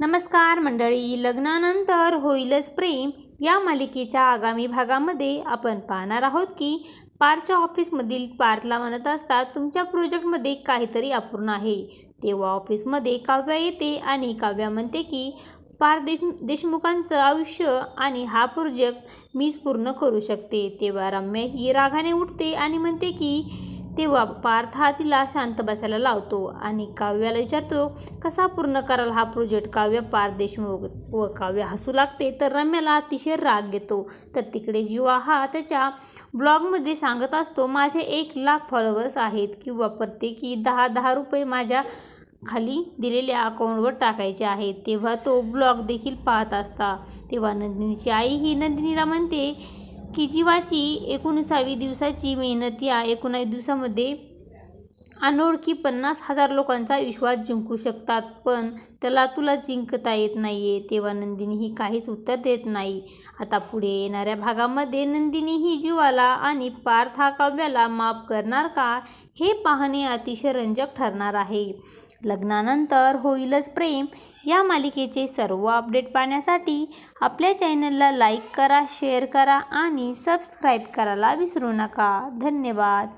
नमस्कार मंडळी लग्नानंतर होईलच प्रेम. या मालिकेच्या आगामी भागामध्ये आपण पाहणार आहोत की पारच्या ऑफिसमधील पारला म्हणत असता तुमच्या प्रोजेक्टमध्ये काहीतरी अपूर्ण आहे. तेव्हा ऑफिसमध्ये काव्या येते आणि काव्या म्हणते की पार देश देशमुखांचं आयुष्य आणि हा प्रोजेक्ट मीच पूर्ण करू शकते. तेव्हा रम्या ही रागाने उठते आणि म्हणते की तेव्हा पार्थ हा तिला शांत बसायला लावतो आणि काव्याला विचारतो कसा पूर्ण कराल हा प्रोजेक्ट काव्य पार्थ देशमुख व काव्य हसू लागते तर रम्याला अतिशय राग येतो. तर तिकडे जीवा हा त्याच्या ब्लॉगमध्ये सांगत असतो माझे एक लाख फॉलोअर्स आहेत किंवा प्रत्येकी दहा दहा रुपये माझ्या खाली दिलेल्या अकाउंटवर टाकायचे आहेत. तेव्हा तो ब्लॉग देखील पाहत असता. तेव्हा नंदिनीची आई ही नंदिनीला म्हणते की जीवाची एकोणीसावी दिवसाची मेहनत या एकोणावीस दिवसामध्ये अनोळखी पन्नास हजार लोकांचा विश्वास जिंकू शकतात. पण त्याला तुला जिंकता येत नाही आहे तेव्हा नंदिनी ही काहीच उत्तर देत नाही. आता पुढे येणाऱ्या भागामध्ये नंदिनी ही जीवाला आणि पार्थ हा काव्याला माफ करणार का हे पाहणे अतिशय रंजक ठरणार आहे. लग्नानंतर होईलच प्रेम. या मालिकेचे सर्व अपडेट पाहण्यासाठी आपल्या चॅनलला लाईक करा शेअर करा आणि सबस्क्राईब करायला विसरू नका. धन्यवाद.